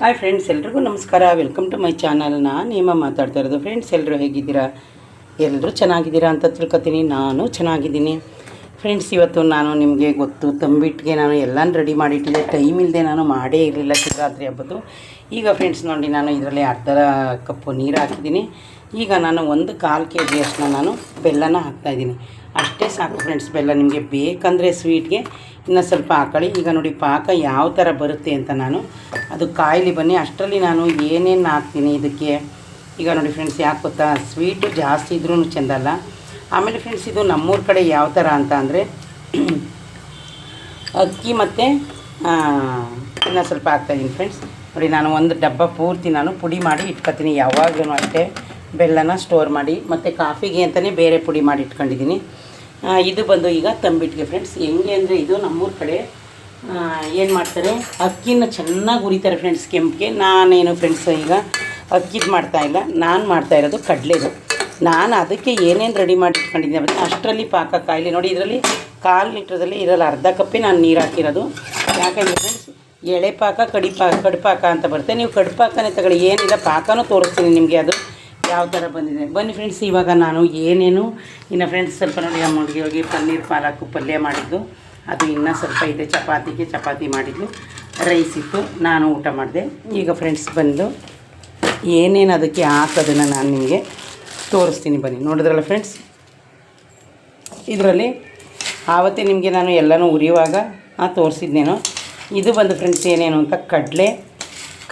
Hi friends ಎಲ್ರಿಗೂ ನಮಸ್ಕಾರ. Welcome to my channel ನಾನು ನಿಮ್ಮ ಮಾತಾಡ್ತಾ ಇರೋದು. ಫ್ರೆಂಡ್ಸ್ ಎಲ್ಲರೂ ಹೇಗಿದ್ದೀರಾ? ಎಲ್ಲರೂ ಚೆನ್ನಾಗಿದ್ದೀರಾ ಅಂತ ತಿಳ್ಕೊತೀನಿ. ನಾನು ಚೆನ್ನಾಗಿದ್ದೀನಿ. ಫ್ರೆಂಡ್ಸ್ ಇವತ್ತು ನಾನು ನಿಮಗೆ ಗೊತ್ತು ತಂಬಿಟ್ಟಿಗೆ ನಾನು ಎಲ್ಲನೂ ರೆಡಿ ಮಾಡಿಟ್ಟಿದ್ದೆ. ಟೈಮ್ ಇಲ್ಲದೆ ನಾನು ಮಾಡೇ ಇರಲಿಲ್ಲ ಶಿವರಾತ್ರಿ ಹಬ್ಬದ್ದು. ಈಗ ಫ್ರೆಂಡ್ಸ್ ನೋಡಿ ನಾನು ಇದರಲ್ಲಿ ಅರ್ಧ ಕಪ್ಪು ನೀರು ಹಾಕಿದ್ದೀನಿ. ಈಗ ನಾನು ಒಂದು ಕಾಲು ಕೆ ಜಿಯಷ್ಟನ್ನ ನಾನು ಬೆಲ್ಲನ ಹಾಕ್ತಾಯಿದ್ದೀನಿ ಅಷ್ಟೇ ಸಾಕು ಫ್ರೆಂಡ್ಸ್ ಬೆಲ್ಲ ನಿಮಗೆ ಬೇಕಂದರೆ ಸ್ವೀಟ್ಗೆ ಇನ್ನೂ ಸ್ವಲ್ಪ ಹಾಕೊಳ್ಳಿ ಈಗ ನೋಡಿ ಪಾಕ ಯಾವ ಥರ ಬರುತ್ತೆ ಅಂತ ನಾನು ಅದು ಕಾಯಿಲಿ ಬನ್ನಿ. ಅಷ್ಟರಲ್ಲಿ ನಾನು ಏನೇನು ಹಾಕ್ತೀನಿ ಇದಕ್ಕೆ? ಈಗ ನೋಡಿ ಫ್ರೆಂಡ್ಸ್ ಯಾಕೆ ಗೊತ್ತಾ? ಸ್ವೀಟು ಜಾಸ್ತಿ ಇದ್ರೂ ಚೆಂದಲ್ಲ ಆಮೇಲೆ ಫ್ರೆಂಡ್ಸ್ ಇದು ನಮ್ಮೂರ ಕಡೆ ಯಾವ ಥರ ಅಂತ ಅಂದರೆ, ಅಕ್ಕಿ ಮತ್ತು ಇನ್ನು ಸ್ವಲ್ಪ ಹಾಕ್ತಾಯಿದ್ದೀನಿ ಫ್ರೆಂಡ್ಸ್ ನೋಡಿ, ನಾನು ಒಂದು ಡಬ್ಬ ಪೂರ್ತಿ ನಾನು ಪುಡಿ ಮಾಡಿ ಇಟ್ಕೊತೀನಿ. ಯಾವಾಗಲೂ ಅಷ್ಟೇ ಬೆಲ್ಲನ ಸ್ಟೋರ್ ಮಾಡಿ, ಮತ್ತು ಕಾಫಿಗೆ ಅಂತಲೇ ಬೇರೆ ಪುಡಿ ಮಾಡಿ ಇಟ್ಕೊಂಡಿದ್ದೀನಿ. ಇದು ಬಂದು ಈಗ ತಂಬಿಟ್ಟಿಗೆ ಫ್ರೆಂಡ್ಸ್ ಹೆಂಗೆ ಅಂದರೆ ಇದು ನಮ್ಮೂರ ಕಡೆ ಏನು ಮಾಡ್ತಾರೆ, ಅಕ್ಕಿನ ಚೆನ್ನಾಗಿ ಉರಿತಾರೆ ಫ್ರೆಂಡ್ಸ್ ಕೆಂಪಿಗೆ. ನಾನೇನು ಫ್ರೆಂಡ್ಸ್ ಈಗ ಅಕ್ಕಿದು ಮಾಡ್ತಾ ಇಲ್ಲ. ನಾನು ಮಾಡ್ತಾ ಇರೋದು ಕಡಲೆದು. ನಾನು ಅದಕ್ಕೆ ಏನೇನು ರೆಡಿ ಮಾಡಿ ಇಟ್ಕೊಂಡಿದ್ದೀನಿ ಅಂದರೆ ಅಷ್ಟರಲ್ಲಿ ಪಾಕ ಕಾಯಿಲೆ. ನೋಡಿ, ಇದರಲ್ಲಿ ಕಾಲು ಲೀಟ್ರದಲ್ಲಿ ಇರಲ್ಲ ಅರ್ಧ ಕಪ್ಪೇ ನಾನು ನೀರು ಹಾಕಿರೋದು. ಯಾಕಂದರೆ ಎಳೆ ಪಾಕ, ಕಡಿ ಪಾಕ ಕಡುಪಾಕ ಅಂತ ಬರುತ್ತೆ. ನೀವು ಕಡುಪಾಕನೇ ತಗೊಳ್ಳಿ. ಏನಿಲ್ಲ, ಪಾಕನೂ ತೋರಿಸ್ತೀನಿ ನಿಮಗೆ ಅದು. ಯಾವ ಥರ ಬಂದಿದೆ. ಬನ್ನಿ ಫ್ರೆಂಡ್ಸ್ ಇವಾಗ ನಾನು ಏನೇನು, ಇನ್ನು ಫ್ರೆಂಡ್ಸ್ ಸ್ವಲ್ಪ ನೋಡಿ ನಮ್ಮ ಹುಡುಗಿ ಹೋಗಿ ಪನ್ನೀರ್ ಪಾಲಕ್ಕು ಪಲ್ಯ ಮಾಡಿದ್ದು. ಅದು ಇನ್ನೂ ಸ್ವಲ್ಪ ಇದೆ. ಚಪಾತಿಗೆ ಚಪಾತಿ ಮಾಡಿದ್ದು. ರೈಸ್ ಇತ್ತು. ನಾನು ಊಟ ಮಾಡಿದೆ. ಈಗ ಫ್ರೆಂಡ್ಸ್ ಬಂದು ಏನೇನು ಅದಕ್ಕೆ ಹಾಕೋದನ್ನು ನಾನು ನಿಮಗೆ ತೋರಿಸ್ತೀನಿ ಬನ್ನಿ. ನೋಡಿದ್ರಲ್ಲ ಫ್ರೆಂಡ್ಸ್ ಇದರಲ್ಲಿ ಆವತ್ತೇ ನಿಮಗೆ ನಾನು ಎಲ್ಲನೂ ಉರಿಯುವಾಗ ತೋರಿಸಿದ್ನೇನು ಇದು ಬಂದು ಫ್ರೆಂಡ್ಸ್ ಏನೇನು ಅಂತ, ಕಡಲೆ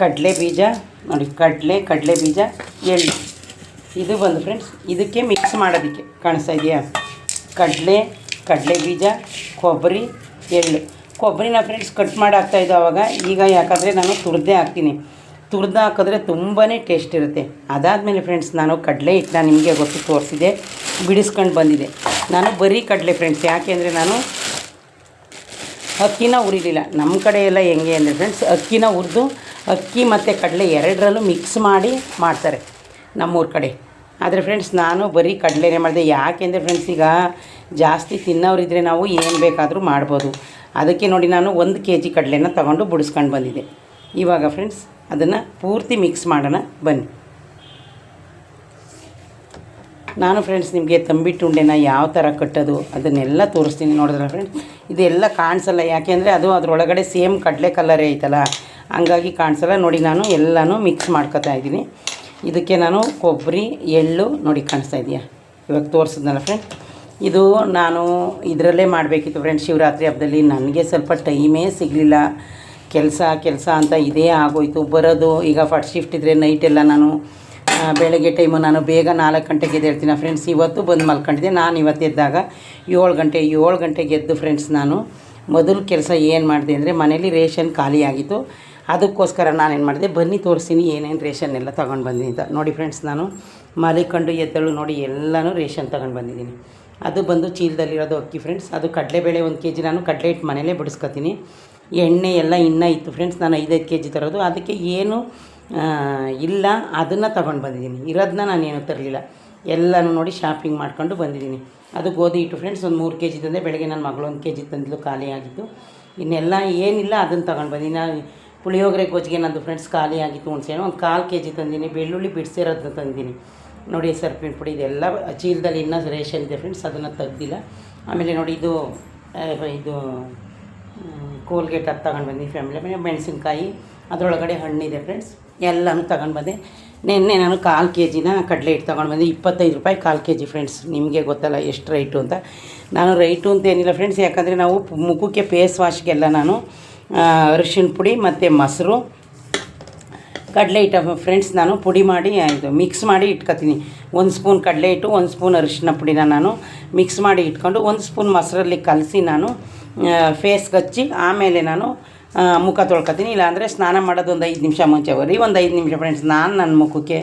ಕಡಲೆ ಬೀಜ, ನೋಡಿ, ಕಡಲೆ ಕಡಲೆ ಬೀಜ, ಎಳ್ಳು. ಇದು ಬಂದು ಫ್ರೆಂಡ್ಸ್ ಇದಕ್ಕೆ ಮಿಕ್ಸ್ ಮಾಡೋದಕ್ಕೆ ಕಾಣಿಸ್ತಾ ಇದೆಯಾ? ಕಡಲೆ ಕಡಲೆ ಬೀಜ, ಕೊಬ್ಬರಿ, ಎಳ್ಳು. ಕೊಬ್ಬರಿನ ಫ್ರೆಂಡ್ಸ್ ಕಟ್ ಮಾಡಿ ಹಾಕ್ತಾಯಿದ್ದು ಆವಾಗ ಈಗ ಯಾಕಂದರೆ ನಾನು ತುರ್ದೇ ಹಾಕ್ತೀನಿ. ತುರ್ದು ಹಾಕಿದ್ರೆ ತುಂಬಾ ಟೇಸ್ಟ್ ಇರುತ್ತೆ. ಅದಾದಮೇಲೆ ಫ್ರೆಂಡ್ಸ್ ನಾನು ಕಡಲೆ ಹಿಟ್ಟನ್ನ ನಿಮಗೆ ಗೊತ್ತು ತೋರಿಸಿದೆ ಬಿಡಿಸ್ಕೊಂಡು ಬಂದಿದೆ. ನಾನು ಬರೀ ಕಡಲೆ ಫ್ರೆಂಡ್ಸ್ ಯಾಕೆ ಅಂದರೆ ನಾನು ಅಕ್ಕಿನ ಉರಿಲಿಲ್ಲ ನಮ್ಮ ಕಡೆ ಎಲ್ಲ ಹೆಂಗೆ ಅಂದರೆ ಫ್ರೆಂಡ್ಸ್ ಅಕ್ಕಿನ ಹುರಿದು ಅಕ್ಕಿ ಮತ್ತು ಕಡಲೆ ಎರಡರಲ್ಲೂ ಮಿಕ್ಸ್ ಮಾಡಿ ಮಾಡ್ತಾರೆ ನಮ್ಮೂರ ಕಡೆ. ಆದರೆ ಫ್ರೆಂಡ್ಸ್ ನಾನು ಬರೀ ಕಡಲೆನೇ ಮಾಡಿದೆ. ಯಾಕೆಂದರೆ ಫ್ರೆಂಡ್ಸ್ ಈಗ ಜಾಸ್ತಿ ತಿನ್ನೋರಿದ್ರೆ ನಾವು ಏನು ಬೇಕಾದರೂ ಮಾಡ್ಬೋದು. ಅದಕ್ಕೆ ನೋಡಿ ನಾನು ಒಂದು ಕೆ ಜಿ ಕಡಲೆನ ತೊಗೊಂಡು ಬಿಡಿಸ್ಕೊಂಡು ಬಂದಿದ್ದೆ. ಇವಾಗ ಫ್ರೆಂಡ್ಸ್ ಅದನ್ನು ಪೂರ್ತಿ ಮಿಕ್ಸ್ ಮಾಡೋಣ, ಬನ್ನಿ. ನಾನು ಫ್ರೆಂಡ್ಸ್ ನಿಮಗೆ ತಂಬಿಟ್ಟು ಉಂಡೆನ ಯಾವ ಥರ ಕಟ್ಟೋದು ಅದನ್ನೆಲ್ಲ ತೋರಿಸ್ತೀನಿ ನೋಡಿದ್ರೆ ಫ್ರೆಂಡ್ಸ್ ಇದೆಲ್ಲ ಕಾಣಿಸಲ್ಲ, ಯಾಕೆಂದರೆ ಅದು ಅದರೊಳಗಡೆ ಸೇಮ್ ಕಡಲೆ ಕಲರೇ ಐತಲ್ಲ, ಹಂಗಾಗಿ ಕಾಣಿಸಲ್ಲ. ನೋಡಿ, ನಾನು ಎಲ್ಲನೂ ಮಿಕ್ಸ್ ಮಾಡ್ಕೊತಾ ಇದ್ದೀನಿ. ಇದಕ್ಕೆ ನಾನು ಕೊಬ್ಬರಿ, ಎಳ್ಳು ನೋಡಿ ಕಾಣಿಸ್ತಾ ಇದೆಯಾ? ಇವಾಗ ತೋರಿಸಿದ್ನಲ್ಲ ಫ್ರೆಂಡ್ ಇದು ನಾನು ಇದರಲ್ಲೇ ಮಾಡಬೇಕಿತ್ತು ಫ್ರೆಂಡ್ಸ್ ಶಿವರಾತ್ರಿ ಹಬ್ಬದಲ್ಲಿ. ನನಗೆ ಸ್ವಲ್ಪ ಟೈಮೇ ಸಿಗಲಿಲ್ಲ. ಕೆಲಸ ಕೆಲಸ ಅಂತ ಇದೇ ಆಗೋಯ್ತು. ಬರೋದು, ಈಗ ಫಸ್ಟ್ ಶಿಫ್ಟ್ ಇದ್ದರೆ ನೈಟೆಲ್ಲ ನಾನು ಬೆಳಗ್ಗೆ ಟೈಮು ನಾನು ಬೇಗ ನಾಲ್ಕು ಗಂಟೆಗೆ ಎದ್ದೇಳ್ತೀನಿ. ಫ್ರೆಂಡ್ಸ್ ಇವತ್ತು ಬಂದು ಮಲ್ಕೊಂಡಿದ್ದೆ. ನಾನು ಇವತ್ತು ಎದ್ದಾಗ ಏಳು ಗಂಟೆ, ಏಳು ಗಂಟೆಗೆ ಎದ್ದು ಫ್ರೆಂಡ್ಸ್ ನಾನು, ಮೊದಲು ಕೆಲಸ ಏನು ಮಾಡಿದೆ ಅಂದರೆ ಮನೇಲಿ ರೇಷನ್ ಖಾಲಿಯಾಗಿತ್ತು ಅದಕ್ಕೋಸ್ಕರ ನಾನೇನು ಮಾಡಿದೆ, ಬನ್ನಿ ತೋರಿಸ್ತೀನಿ ಏನೇನು ರೇಷನ್ ಎಲ್ಲ ತೊಗೊಂಡು ಬಂದಿನಿ ಅಂತ. ನೋಡಿ ಫ್ರೆಂಡ್ಸ್ ನಾನು ಮಲಿಕೊಂಡು ಎದ್ದಳು ನೋಡಿ ಎಲ್ಲನೂ ರೇಷನ್ ತೊಗೊಂಡು ಬಂದಿದ್ದೀನಿ. ಅದು ಬಂದು ಚೀಲದಲ್ಲಿರೋದು ಅಕ್ಕಿ ಫ್ರೆಂಡ್ಸ್ ಅದು ಕಡಲೆಬೇಳೆ ಒಂದು ಕೆ ಜಿ ನಾನು ಕಡಲೆ ಹಿಟ್ಟು ಮನೇಲೇ ಬಿಡಿಸ್ಕೊತೀನಿ. ಎಣ್ಣೆ ಎಲ್ಲ ಇನ್ನೂ ಇತ್ತು ಫ್ರೆಂಡ್ಸ್ ನಾನು ಐದೈದು ಕೆ ಜಿ ತರೋದು. ಅದಕ್ಕೆ ಏನು ಇಲ್ಲ, ಅದನ್ನು ತಗೊಂಡು ಬಂದಿದ್ದೀನಿ. ಇರೋದನ್ನ ನಾನೇನು ತರಲಿಲ್ಲ. ಎಲ್ಲನೂ ನೋಡಿ ಶಾಪಿಂಗ್ ಮಾಡ್ಕೊಂಡು ಬಂದಿದ್ದೀನಿ. ಅದು ಗೋಧಿ ಹಿಟ್ಟು ಫ್ರೆಂಡ್ಸ್ ಒಂದು ಮೂರು ಕೆ ಜಿ ತಂದೆ. ಬೆಳಗ್ಗೆ ನನ್ನ ಮಗಳು ಒಂದು ಕೆ ಜಿ ತಂದ್ಲು, ಖಾಲಿ ಆಗಿತ್ತು. ಇನ್ನೆಲ್ಲ ಏನಿಲ್ಲ, ಅದನ್ನು ತಗೊಂಡು ನಾನು ಪುಳಿಯೋಗರೆ ಕೋಚಿಗೆ ನಂದು ಫ್ರೆಂಡ್ಸ್ ಖಾಲಿ ಆಗಿತ್ತು ಹುಣ್ಸೆಹಣ್ಣು ಒಂದು ಕಾಲು ಕೆ ಜಿ ತಂದೀನಿ. ಬೆಳ್ಳುಳ್ಳಿ ಬಿಡಿಸಿರೋದನ್ನ ತಂದೀನಿ. ನೋಡಿ ಸರ್ಪಿನ ಪುಡಿ ಇದೆಲ್ಲ ಚೀಲದಲ್ಲಿ ಇನ್ನೂ ರೇಷನ್ ಇದೆ ಫ್ರೆಂಡ್ಸ್ ಅದನ್ನು ತೆಗ್ದಿಲ್ಲ. ಆಮೇಲೆ ನೋಡಿ ಇದು ಇದು ಕೋಲ್ಗೇಟ್ ಅದು ತಗೊಂಡು ಬಂದು ಫ್ಯಾಮಿಲಿ ಮೇಲೆ ಮೆಣಸಿನ್ಕಾಯಿ, ಅದರೊಳಗಡೆ ಹಣ್ಣಿದೆ ಫ್ರೆಂಡ್ಸ್ ಎಲ್ಲನೂ ತಗೊಂಡು ಬಂದೆ. ನಿನ್ನೆ ನಾನು ಕಾಲು ಕೆ ಜಿನ ಕಡಲೆ ಹಿಟ್ಟು ತೊಗೊಂಡು ಬಂದೆ. ಇಪ್ಪತ್ತೈದು ರೂಪಾಯಿ ಕಾಲು ಕೆ ಜಿ ಫ್ರೆಂಡ್ಸ್ ನಿಮಗೆ ಗೊತ್ತಲ್ಲ ಎಷ್ಟು ರೈಟು ಅಂತ. ನಾನು ರೈಟು ಅಂತ ಏನಿಲ್ಲ ಫ್ರೆಂಡ್ಸ್ ಯಾಕಂದರೆ ನಾವು ಮುಖಕ್ಕೆ ಫೇಸ್ ವಾಶ್ಗೆಲ್ಲ ನಾನು ಅರಿಶಿನ ಪುಡಿ ಮತ್ತು ಮೊಸರು ಕಡಲೆ ಹಿಟ್ಟು ಫ್ರೆಂಡ್ಸ್ ನಾನು ಪುಡಿ ಮಾಡಿ ಇದು ಮಿಕ್ಸ್ ಮಾಡಿ ಇಟ್ಕೊತೀನಿ. ಒಂದು ಸ್ಪೂನ್ ಕಡಲೆ ಹಿಟ್ಟು ಒಂದು ಸ್ಪೂನ್ ಅರಿಶಿನ ಪುಡಿನ ನಾನು ಮಿಕ್ಸ್ ಮಾಡಿ ಇಟ್ಕೊಂಡು, ಒಂದು ಸ್ಪೂನ್ ಮೊಸರಲ್ಲಿ ಕಲಸಿ ನಾನು ಫೇಸ್ಗೆ ಹಚ್ಚಿ ಆಮೇಲೆ ನಾನು ಮುಖ ತೊಳ್ಕೊತೀನಿ. ಇಲ್ಲಾಂದರೆ ಸ್ನಾನ ಮಾಡೋದು ಒಂದು ಐದು ನಿಮಿಷ ಮುಂಚೆ ಬರೀ ಒಂದು ಐದು ನಿಮಿಷ ಫ್ರೆಂಡ್ಸ್, ನಾನು ನನ್ನ ಮುಖಕ್ಕೆ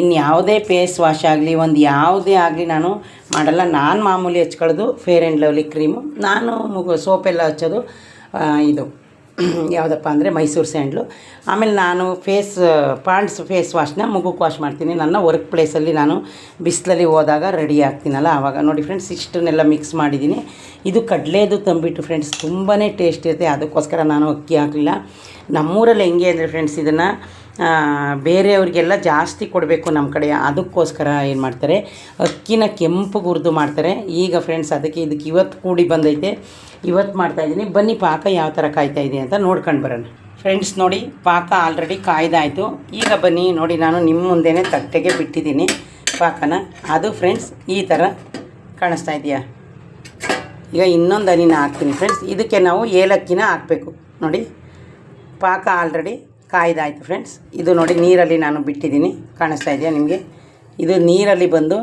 ಇನ್ನು ಯಾವುದೇ ಫೇಸ್ ವಾಶ್ ಆಗಲಿ, ಒಂದು ಯಾವುದೇ ಆಗಲಿ ನಾನು ಮಾಡಲ್ಲ. ನಾನು ಮಾಮೂಲಿ ಹಚ್ಕೊಳ್ಳೋದು ಫೇರ್ ಆ್ಯಂಡ್ ಲವ್ಲಿ ಕ್ರೀಮು ನಾನು ಮುಗು ಸೋಪೆಲ್ಲ ಹಚ್ಚೋದು ಇದು. ಯಾವುದಪ್ಪ ಅಂದರೆ ಮೈಸೂರು ಸ್ಯಾಂಡ್ಲು. ಆಮೇಲೆ ನಾನು ಫೇಸ್ ಪಾಂಡ್ಸ್ ಫೇಸ್ ವಾಶ್ನ ಮುಗುಕ್ ವಾಶ್ ಮಾಡ್ತೀನಿ. ನನ್ನ ವರ್ಕ್ ಪ್ಲೇಸಲ್ಲಿ ನಾನು ಬಿಸಿಲಲ್ಲಿ ಹೋದಾಗ ರೆಡಿ ಆಗ್ತೀನಲ್ಲ ಆವಾಗ. ನೋಡಿ ಫ್ರೆಂಡ್ಸ್, ಇಷ್ಟನ್ನೆಲ್ಲ ಮಿಕ್ಸ್ ಮಾಡಿದ್ದೀನಿ. ಇದು ಕಡಲೆದು ತಂಬಿಟ್ಟು ಫ್ರೆಂಡ್ಸ್ ತುಂಬಾ ಟೇಸ್ಟ್ ಇರುತ್ತೆ. ಅದಕ್ಕೋಸ್ಕರ ನಾನು ಅಕ್ಕಿ ಹಾಕಲಿಲ್ಲ. ನಮ್ಮೂರಲ್ಲಿ ಹೆಂಗೆ ಅಂದರೆ ಫ್ರೆಂಡ್ಸ್, ಇದನ್ನು ಬೇರೆಯವ್ರಿಗೆಲ್ಲ ಜಾಸ್ತಿ ಕೊಡಬೇಕು ನಮ್ಮ ಕಡೆ. ಅದಕ್ಕೋಸ್ಕರ ಏನು ಮಾಡ್ತಾರೆ? ಅಕ್ಕಿನ ಕೆಂಪು ಹುರಿದು ಮಾಡ್ತಾರೆ. ಈಗ ಫ್ರೆಂಡ್ಸ್ ಅದಕ್ಕೆ ಇದಕ್ಕೆ ಇವತ್ತು ಕೂಡಿ ಬಂದೈತೆ. ಇವತ್ತು ಮಾಡ್ತಾಯಿದ್ದೀನಿ ಬನ್ನಿ, ಪಾಕ ಯಾವ ಥರ ಕಾಯ್ತಾ ಇದೆ ಅಂತ ನೋಡ್ಕೊಂಡು ಬರೋಣ. ಫ್ರೆಂಡ್ಸ್ ನೋಡಿ, ಪಾಕ ಆಲ್ರೆಡಿ ಕಾಯ್ದಾಯಿತು. ಈಗ ಬನ್ನಿ, ನೋಡಿ, ನಾನು ನಿಮ್ಮ ಮುಂದೆನೇ ತಟ್ಟೆಗೆ ಬಿಟ್ಟಿದ್ದೀನಿ ಪಾಕನ. ಅದು ಫ್ರೆಂಡ್ಸ್ ಈ ಥರ ಕಾಣಿಸ್ತಾ ಇದೆಯಾ. ಈಗ ಇನ್ನೊಂದು ಹನಿನ ಹಾಕ್ತೀನಿ ಫ್ರೆಂಡ್ಸ್ ಇದಕ್ಕೆ ನಾವು ಏಲಕ್ಕಿನ ಹಾಕಬೇಕು. ನೋಡಿ, ಪಾಕ ಆಲ್ರೆಡಿ ಕಾಯ್ದಾಯಿತು ಫ್ರೆಂಡ್ಸ್ ಇದು ನೋಡಿ ನೀರಲ್ಲಿ ನಾನು ಬಿಟ್ಟಿದ್ದೀನಿ. ಕಾಣಿಸ್ತಾ ಇದೆಯಾ ನಿಮಗೆ? ಇದು ನೀರಲ್ಲಿ ಬಂದು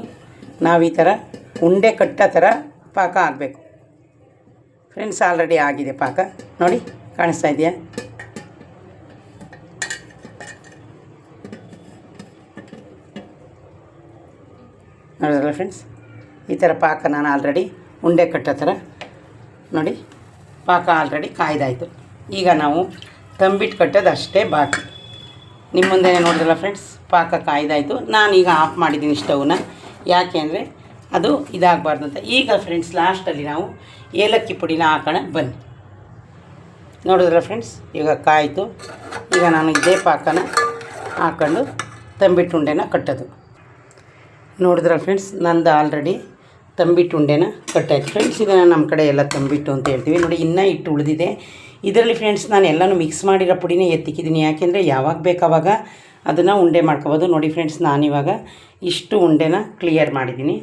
ನಾವು ಈ ಥರ ಉಂಡೆ ಕಟ್ಟೋ ಥರ ಪಾಕ ಆಗಬೇಕು. ಫ್ರೆಂಡ್ಸ್ ಆಲ್ರೆಡಿ ಆಗಿದೆ ಪಾಕ. ನೋಡಿ, ಕಾಣಿಸ್ತಾ ಇದೆಯಾ? ನೋಡಿದ್ರಲ್ಲ ಫ್ರೆಂಡ್ಸ್ ಈ ಥರ ಪಾಕ ನಾನು ಆಲ್ರೆಡಿ ಉಂಡೆ ಕಟ್ಟೋ ಥರ ನೋಡಿ, ಪಾಕ ಆಲ್ರೆಡಿ ಕಾಯ್ದಾಯಿತು. ಈಗ ನಾವು ತಂಬಿಟ್ಟು ಕಟ್ಟೋದು ಅಷ್ಟೇ ಬಾಕಿ. ನಿಮ್ಮ ಮುಂದೆ ನೋಡಿದ್ರಲ್ಲ ಫ್ರೆಂಡ್ಸ್ ಪಾಕ ಕಾಯ್ದಾಯಿತು. ನಾನೀಗ ಆಫ್ ಮಾಡಿದ್ದೀನಿ ಸ್ಟವ್ನ ಯಾಕೆ ಅಂದರೆ ಅದು ಇದಾಗಬಾರ್ದು ಅಂತ. ಈಗ ಫ್ರೆಂಡ್ಸ್ ಲಾಸ್ಟಲ್ಲಿ ನಾವು ಏಲಕ್ಕಿ ಪುಡಿನ ಹಾಕೋಣ, ಬನ್ನಿ. ನೋಡಿದ್ರಲ್ಲ ಫ್ರೆಂಡ್ಸ್ ಈಗ ಕಾಯಿತು. ಈಗ ನಾನು ಇದೇ ಪಾಕನ ಹಾಕ್ಕೊಂಡು ತಂಬಿಟ್ಟು ಉಂಡೆನ ಕಟ್ಟೋದು. ನೋಡಿದ್ರಲ್ಲ ಫ್ರೆಂಡ್ಸ್ ನಂದು ಆಲ್ರೆಡಿ ತಂಬಿಟ್ಟು ಉಂಡೆನ ಕಟ್ಟಾಯ್ತು. ಫ್ರೆಂಡ್ಸ್ ಇದನ್ನು ನಮ್ಮ ಕಡೆ ಎಲ್ಲ ತಂಬಿಟ್ಟು ಅಂತ ಹೇಳ್ತೀವಿ. ನೋಡಿ, ಇನ್ನೂ ಹಿಟ್ಟು ಉಳಿದಿದೆ. ಇದರಲ್ಲಿ ಫ್ರೆಂಡ್ಸ್ ನಾನು ಎಲ್ಲನೂ ಮಿಕ್ಸ್ ಮಾಡಿರೋ ಪುಡಿನೇ ಎತ್ತಿಕ್ಕಿದ್ದೀನಿ ಯಾಕೆಂದರೆ ಯಾವಾಗ ಬೇಕಾವಾಗ ಅದನ್ನು ಉಂಡೆ ಮಾಡ್ಕೋಬೋದು. ನೋಡಿ ಫ್ರೆಂಡ್ಸ್ ನಾನಿವಾಗ ಇಷ್ಟು ಉಂಡೆನ ಕ್ಲಿಯರ್ ಮಾಡಿದ್ದೀನಿ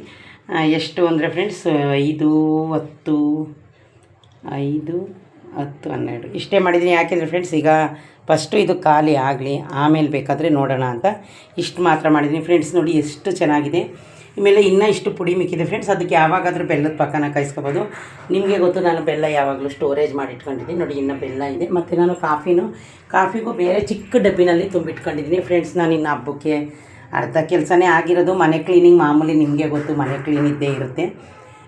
ಎಷ್ಟು ಅಂದರೆ ಫ್ರೆಂಡ್ಸ್ ಐದು, ಹತ್ತು ಐದು, ಹತ್ತು, ಹನ್ನೆರಡು. ಇಷ್ಟೇ ಮಾಡಿದ್ದೀನಿ ಯಾಕೆಂದರೆ ಫ್ರೆಂಡ್ಸ್ ಈಗ ಫಸ್ಟು ಇದು ಖಾಲಿ ಆಗಲಿ, ಆಮೇಲೆ ಬೇಕಾದರೆ ನೋಡೋಣ ಅಂತ ಇಷ್ಟು ಮಾತ್ರ ಮಾಡಿದ್ದೀನಿ ಫ್ರೆಂಡ್ಸ್ ನೋಡಿ ಎಷ್ಟು ಚೆನ್ನಾಗಿದೆ. ಆಮೇಲೆ ಇನ್ನೂ ಇಷ್ಟು ಪುಡಿ ಮಿಕ್ಕಿದೆ ಫ್ರೆಂಡ್ಸ್ ಅದಕ್ಕೆ ಯಾವಾಗಾದರೂ ಬೆಲ್ಲದ ಪಕ್ಕನ ಕಾಯಿಸ್ಕೋಬೋದು. ನಿಮಗೆ ಗೊತ್ತು, ನಾನು ಬೆಲ್ಲ ಯಾವಾಗಲೂ ಸ್ಟೋರೇಜ್ ಮಾಡಿ ಇಟ್ಕೊಂಡಿದ್ದೀನಿ. ನೋಡಿ, ಇನ್ನೂ ಬೆಲ್ಲ ಇದೆ. ಮತ್ತು ನಾನು ಕಾಫಿನೂ ಕಾಫಿಗೂ ಬೇರೆ ಚಿಕ್ಕ ಡಬ್ಬಿನಲ್ಲಿ ತುಂಬಿಟ್ಕೊಂಡಿದ್ದೀನಿ. ಫ್ರೆಂಡ್ಸ್ ನಾನು ಇನ್ನು ಹಬ್ಬಕ್ಕೆ ಅರ್ಧ ಕೆಲಸನೇ ಆಗಿರೋದು. ಮನೆ ಕ್ಲೀನಿಂಗ್ ಮಾಮೂಲಿ ನಿಮಗೆ ಗೊತ್ತು, ಮನೆ ಕ್ಲೀನ್ ಇದ್ದೇ ಇರುತ್ತೆ.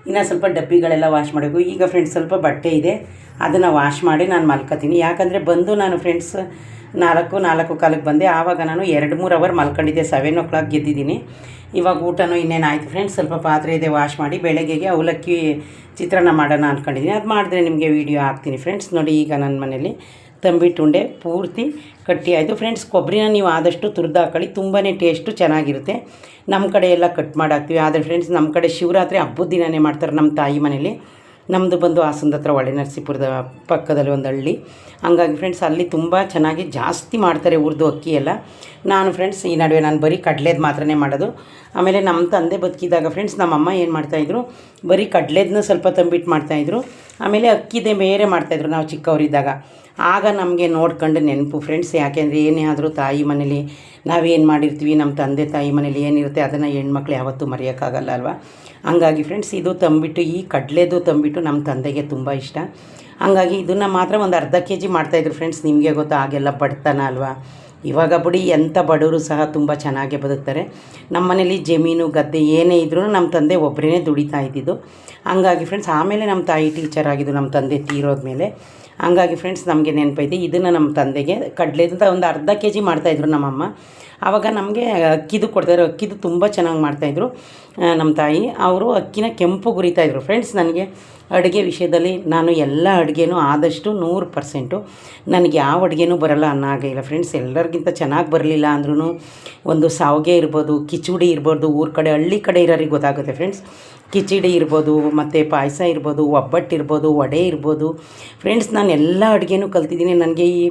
ಇನ್ನು ಸ್ವಲ್ಪ ಡಬ್ಬಿಗಳೆಲ್ಲ ವಾಶ್ ಮಾಡಬೇಕು ಈಗ ಫ್ರೆಂಡ್ಸ್ ಸ್ವಲ್ಪ ಬಟ್ಟೆ ಇದೆ. ಅದನ್ನು ವಾಶ್ ಮಾಡಿ ನಾನು ಮಲ್ಕೋತೀನಿ. ಯಾಕಂದರೆ ಬಂದು ನಾನು ಫ್ರೆಂಡ್ಸ್ ನಾಲ್ಕು ನಾಲ್ಕು ಕಾಲಕ್ಕೆ ಬಂದೆ. ಆವಾಗ ನಾನು ಎರಡು, ಮೂರು ಅವರ್ ಮಲ್ಕೊಂಡಿದ್ದೆ. ಸೆವೆನ್ ಓ ಕ್ಲಾಕ್ ಗೆದ್ದಿದ್ದೀನಿ. ಇವಾಗ ಊಟನೂ ಇನ್ನೇನು ಆಯಿತು ಫ್ರೆಂಡ್ಸ್ ಸ್ವಲ್ಪ ಪಾತ್ರೆ ಇದೆ ವಾಶ್ ಮಾಡಿ ಬೆಳಗ್ಗೆಗೆ ಅವಲಕ್ಕಿ ಚಿತ್ರಾನ್ನ ಮಾಡೋಣ ಅಂದ್ಕೊಂಡಿದ್ದೀನಿ ಅದು ಮಾಡಿದ್ರೆ ನಿಮಗೆ ವೀಡಿಯೋ ಹಾಕ್ತೀನಿ ಫ್ರೆಂಡ್ಸ್ ನೋಡಿ ಈಗ ನನ್ನ ಮನೇಲಿ ತಂಬಿಟ್ಟು ಉಂಡೆ ಪೂರ್ತಿ ಕಟ್ಟಿ ಆಯಿತು. ಫ್ರೆಂಡ್ಸ್ ಕೊಬ್ಬರಿನ ನೀವು ಆದಷ್ಟು ತುರಿದು ಹಾಕೊಳ್ಳಿ ತುಂಬಾ ಟೇಸ್ಟು ಚೆನ್ನಾಗಿರುತ್ತೆ. ನಮ್ಮ ಕಡೆ ಎಲ್ಲ ಕಟ್ ಮಾಡಾಕ್ತೀವಿ. ಆದರೆ ಫ್ರೆಂಡ್ಸ್ ನಮ್ಮ ಕಡೆ ಶಿವರಾತ್ರಿ ಹಬ್ಬದ ದಿನವೇ ಮಾಡ್ತಾರೆ ನಮ್ಮ ತಾಯಿ ಮನೇಲಿ. ನಮ್ಮದು ಬಂದು ಹಾಸನದ ಹತ್ರ ಹೊಳೆ ನರಸೀಪುರದ ಪಕ್ಕದಲ್ಲಿ ಒಂದು ಹಳ್ಳಿ. ಹಂಗಾಗಿ ಫ್ರೆಂಡ್ಸ್ ಅಲ್ಲಿ ತುಂಬ ಚೆನ್ನಾಗಿ ಜಾಸ್ತಿ ಮಾಡ್ತಾರೆ ಉರ್ದು ಅಕ್ಕಿ ಎಲ್ಲ. ನಾನು ಫ್ರೆಂಡ್ಸ್ ಈ ನಡುವೆ ನಾನು ಬರೀ ಕಡಲೆದು ಮಾತ್ರನೇ ಮಾಡೋದು. ಆಮೇಲೆ ನಮ್ಮ ತಂದೆ ಬದುಕಿದಾಗ ಫ್ರೆಂಡ್ಸ್ ನಮ್ಮಮ್ಮ ಏನು ಮಾಡ್ತಾಯಿದ್ರು ಬರೀ ಕಡಲೆದನ್ನ ಸ್ವಲ್ಪ ತಂಬಿಟ್ಟು ಮಾಡ್ತಾಯಿದ್ರು ಆಮೇಲೆ ಅಕ್ಕಿದೆ ಬೇರೆ ಮಾಡ್ತಾಯಿದ್ರು ನಾವು ಚಿಕ್ಕವರಿದ್ದಾಗ. ಆಗ ನಮಗೆ ನೋಡ್ಕೊಂಡು ನೆನಪು ಫ್ರೆಂಡ್ಸ್ ಯಾಕೆಂದರೆ ಏನೇ ಆದರೂ ತಾಯಿ ಮನೇಲಿ ನಾವೇನು ಮಾಡಿರ್ತೀವಿ? ನಮ್ಮ ತಂದೆ ತಾಯಿ ಮನೇಲಿ ಏನಿರುತ್ತೆ? ಅದನ್ನು ಹೆಣ್ಮಕ್ಳು ಯಾವತ್ತೂ ಮರೆಯೋಕ್ಕಾಗಲ್ಲ ಅಲ್ವಾ? ಹಂಗಾಗಿ ಫ್ರೆಂಡ್ಸ್ ಇದು ತಂಬಿಟ್ಟು ಈ ಕಡಲೆದು ತಂಬಿಟ್ಟು ನಮ್ಮ ತಂದೆಗೆ ತುಂಬ ಇಷ್ಟ. ಹಂಗಾಗಿ ಇದನ್ನು ಮಾತ್ರ ಒಂದು ಅರ್ಧ ಕೆ ಜಿ ಮಾಡ್ತಾಯಿದ್ರು ಫ್ರೆಂಡ್ಸ್ ನಿಮಗೆ ಗೊತ್ತಾ, ಹಾಗೆಲ್ಲ ಬಡ್ತಾನ ಅಲ್ವಾ? ಇವಾಗ ಬಿಡಿ ಎಂಥ ಬಡವರು ಸಹ ತುಂಬ ಚೆನ್ನಾಗೇ ಬದುಕ್ತಾರೆ. ನಮ್ಮ ಮನೇಲಿ ಜಮೀನು, ಗದ್ದೆ ಏನೇ ಇದ್ರೂ ನಮ್ಮ ತಂದೆ ಒಬ್ಬರೇ ದುಡಿತಾ ಇದ್ದಿದ್ದು. ಹಂಗಾಗಿ ಫ್ರೆಂಡ್ಸ್ ಆಮೇಲೆ ನಮ್ಮ ತಾಯಿ ಟೀಚರ್ ಆಗಿದ್ದು ನಮ್ಮ ತಂದೆ ತೀರೋದ್ಮೇಲೆ ಹಂಗಾಗಿ ಫ್ರೆಂಡ್ಸ್ ನಮಗೆ ನೆನಪೈತೆ, ಇದನ್ನು ನಮ್ಮ ತಂದೆಗೆ ಕಡಲೆದಂತ ಒಂದು ಅರ್ಧ ಕೆ ಜಿ ಮಾಡ್ತಾಯಿದ್ರು ನಮ್ಮಮ್ಮ. ಆವಾಗ ನಮಗೆ ಅಕ್ಕಿದು ಕೊಡ್ತಾಯಿದ್ರು, ಅಕ್ಕಿದು ತುಂಬ ಚೆನ್ನಾಗಿ ಮಾಡ್ತಾಯಿದ್ರು ನಮ್ಮ ತಾಯಿ. ಅವರು ಅಕ್ಕಿನ ಕೆಂಪು ಗುರಿತಾಯಿದ್ರು. ಫ್ರೆಂಡ್ಸ್ ನನಗೆ ಅಡುಗೆ ವಿಷಯದಲ್ಲಿ ನಾನು ಎಲ್ಲ ಅಡುಗೆನೂ ಆದಷ್ಟು ನೂರು ಪರ್ಸೆಂಟು ನನಗೆ ಯಾವ ಅಡುಗೆನೂ ಬರಲ್ಲ ಅನ್ನೋ ಇಲ್ಲ. ಫ್ರೆಂಡ್ಸ್ ಎಲ್ಲರಿಗಿಂತ ಚೆನ್ನಾಗಿ ಬರಲಿಲ್ಲ ಅಂದ್ರೂ ಒಂದು ಸಾವಿಗೆ ಇರ್ಬೋದು, ಕಿಚುಡಿ ಇರ್ಬೋದು, ಊರ ಕಡೆ, ಹಳ್ಳಿ ಕಡೆ ಇರೋರಿಗೆ ಗೊತ್ತಾಗುತ್ತೆ. ಫ್ರೆಂಡ್ಸ್ ಕಿಚಡಿ ಇರ್ಬೋದು, ಮತ್ತು ಪಾಯಸ ಇರ್ಬೋದು, ಒಬ್ಬಟ್ಟು ಇರ್ಬೋದು, ವಡೆ ಇರ್ಬೋದು. ಫ್ರೆಂಡ್ಸ್ ನಾನು ಎಲ್ಲ ಅಡುಗೆನೂ ಕಲ್ತಿದ್ದೀನಿ. ನನಗೆ ಈ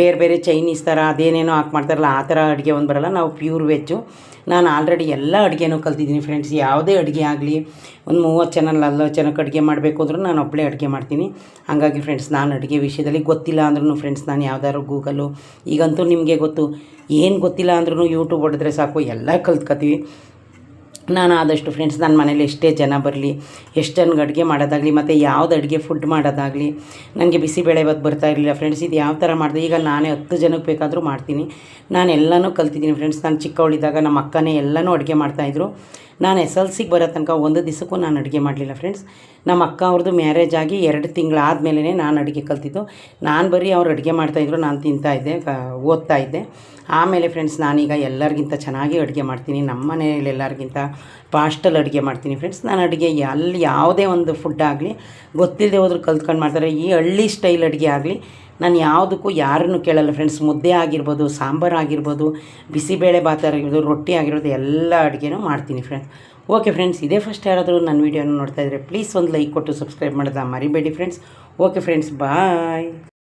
ಬೇರೆ ಬೇರೆ ಚೈನೀಸ್ ಥರ ಅದೇನೇನೋ ಹಾಕಿ ಮಾಡ್ತಾರಲ್ಲ, ಆ ಥರ ಅಡುಗೆ ಒಂದು ಬರಲ್ಲ. ನಾವು ಪ್ಯೂರ್ ವೆಜ್ಜು ನಾನು ಆಲ್ರೆಡಿ ಎಲ್ಲ ಅಡುಗೆನೂ ಕಲ್ತಿದ್ದೀನಿ ಫ್ರೆಂಡ್ಸ್ ಯಾವುದೇ ಅಡುಗೆ ಆಗಲಿ, ಒಂದು ಮೂವತ್ತು ಜನ, ನಲ್ವತ್ತು ಜನಕ್ಕೆ ಅಡುಗೆ ಮಾಡಬೇಕು ಅಂದ್ರೂ ನಾನು ಒಬ್ಬಳೇ ಅಡುಗೆ ಮಾಡ್ತೀನಿ. ಹಾಗಾಗಿ ಫ್ರೆಂಡ್ಸ್ ನಾನು ಅಡುಗೆ ವಿಷಯದಲ್ಲಿ ಗೊತ್ತಿಲ್ಲ ಅಂದ್ರೂ ಫ್ರೆಂಡ್ಸ್ ನಾನು ಯಾವ್ದಾದ್ರು ಗೂಗಲು ಈಗಂತೂ ನಿಮಗೆ ಗೊತ್ತು. ಏನು ಗೊತ್ತಿಲ್ಲ ಅಂದ್ರೂ ಯೂಟ್ಯೂಬ್ ಹೊಡೆದ್ರೆ ಸಾಕು. ಎಲ್ಲ ಕಲ್ತ್ಕೊತೀವಿ ನಾನು ಆದಷ್ಟು ಫ್ರೆಂಡ್ಸ್ ನನ್ನ ಮನೇಲಿ ಎಷ್ಟೇ ಜನ ಬರಲಿ, ಎಷ್ಟು ಜನಕ್ಕೆ ಅಡುಗೆ ಮಾಡೋದಾಗಲಿ, ಮತ್ತು ಯಾವ್ದು ಅಡುಗೆ ಫುಡ್ ಮಾಡೋದಾಗಲಿ ನನಗೆ ಬಿಸಿಬೇಳೆ ಇವತ್ತು ಬರ್ತಾ ಇರಲಿಲ್ಲ ಫ್ರೆಂಡ್ಸ್ ಇದು ಯಾವ ಥರ ಮಾಡಿದೆ? ಈಗ ನಾನೇ ಹತ್ತು ಜನಕ್ಕೆ ಬೇಕಾದರೂ ಮಾಡ್ತೀನಿ. ನಾನು ಎಲ್ಲನೂ ಕಲ್ತಿದ್ದೀನಿ ಫ್ರೆಂಡ್ಸ್ ನಾನು ಚಿಕ್ಕವಳಿದ್ದಾಗ ನಮ್ಮ ಅಕ್ಕನೇ ಎಲ್ಲನೂ ಅಡುಗೆ ಮಾಡ್ತಾಯಿದ್ರು ನಾನು ಎಸ್ ಎಲ್ ಸಿಗೆ ಬರೋ ತನಕ ಒಂದು ದಿವಸಕ್ಕೂ ನಾನು ಅಡುಗೆ ಮಾಡಲಿಲ್ಲ ಫ್ರೆಂಡ್ಸ್ ನಮ್ಮ ಅಕ್ಕ ಅವ್ರದ್ದು ಮ್ಯಾರೇಜ್ ಆಗಿ ಎರಡು ತಿಂಗಳಾದಮೇಲೆ ನಾನು ಅಡುಗೆ ಕಲ್ತಿದ್ದು. ನಾನು ಬರೀ ಅವ್ರು ಅಡುಗೆ ಮಾಡ್ತಾಯಿದ್ರು ನಾನು ತಿಂತಾಯಿದ್ದೆ ಓದ್ತಾ ಇದ್ದೆ. ಆಮೇಲೆ ಫ್ರೆಂಡ್ಸ್ ನಾನೀಗ ಎಲ್ಲರಿಗಿಂತ ಚೆನ್ನಾಗಿ ಅಡುಗೆ ಮಾಡ್ತೀನಿ. ನಮ್ಮ ಮನೆಯಲ್ಲಿ ಎಲ್ಲರಿಗಿಂತ ಫಾಸ್ಟಲ್ಲಿ ಅಡುಗೆ ಮಾಡ್ತೀನಿ ಫ್ರೆಂಡ್ಸ್ ನಾನು ಅಡುಗೆ ಅಲ್ಲಿ ಯಾವುದೇ ಒಂದು ಫುಡ್ ಆಗಲಿ ಗೊತ್ತಿಲ್ಲದೆ ಹೋದ್ರೂ ಕಲ್ತ್ಕೊಂಡು ಮಾಡ್ತಾರೆ. ಈ ಹಳ್ಳಿ ಸ್ಟೈಲ್ ಅಡುಗೆ ಆಗಲಿ, ನಾನು ಯಾವುದಕ್ಕೂ ಯಾರನ್ನು ಕೇಳಲ್ಲ ಫ್ರೆಂಡ್ಸ್ ಮುದ್ದೆ ಆಗಿರ್ಬೋದು, ಸಾಂಬಾರು ಆಗಿರ್ಬೋದು, ಬಿಸಿಬೇಳೆ ಭಾತ ಆಗಿರ್ಬೋದು, ರೊಟ್ಟಿ ಆಗಿರ್ಬೋದು, ಎಲ್ಲ ಅಡುಗೆನೂ ಮಾಡ್ತೀನಿ ಫ್ರೆಂಡ್ಸ್ ಓಕೆ ಫ್ರೆಂಡ್ಸ್ ಇದೇ ಫಸ್ಟ್ ಯಾರಾದರೂ ನನ್ನ ವೀಡಿಯೋನ ನೋಡ್ತಾ ಇದ್ದರೆ ಪ್ಲೀಸ್ ಒಂದು ಲೈಕ್ ಕೊಟ್ಟು ಸಬ್ಸ್ಕ್ರೈಬ್ ಮಾಡೋದಾ ಮರಿಬೇಡಿ ಫ್ರೆಂಡ್ಸ್ ಓಕೆ ಫ್ರೆಂಡ್ಸ್ ಬಾಯ್